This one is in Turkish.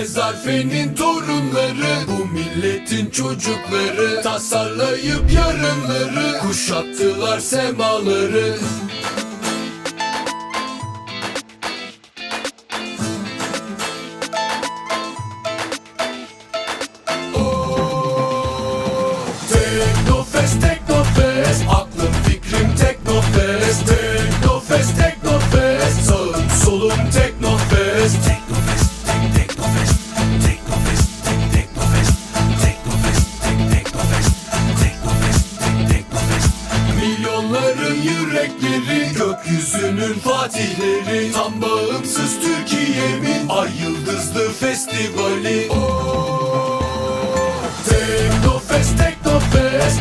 Ezarfe'nin torunları Bu milletin çocukları Tasarlayıp yarınları Kuşattılar semaları. Teknofest, Teknofest Milyonların yürekleri Gökyüzünün fatihleri. Tam bağımsız Türkiye'min Ay yıldızlı festivali. Teknofest, Teknofest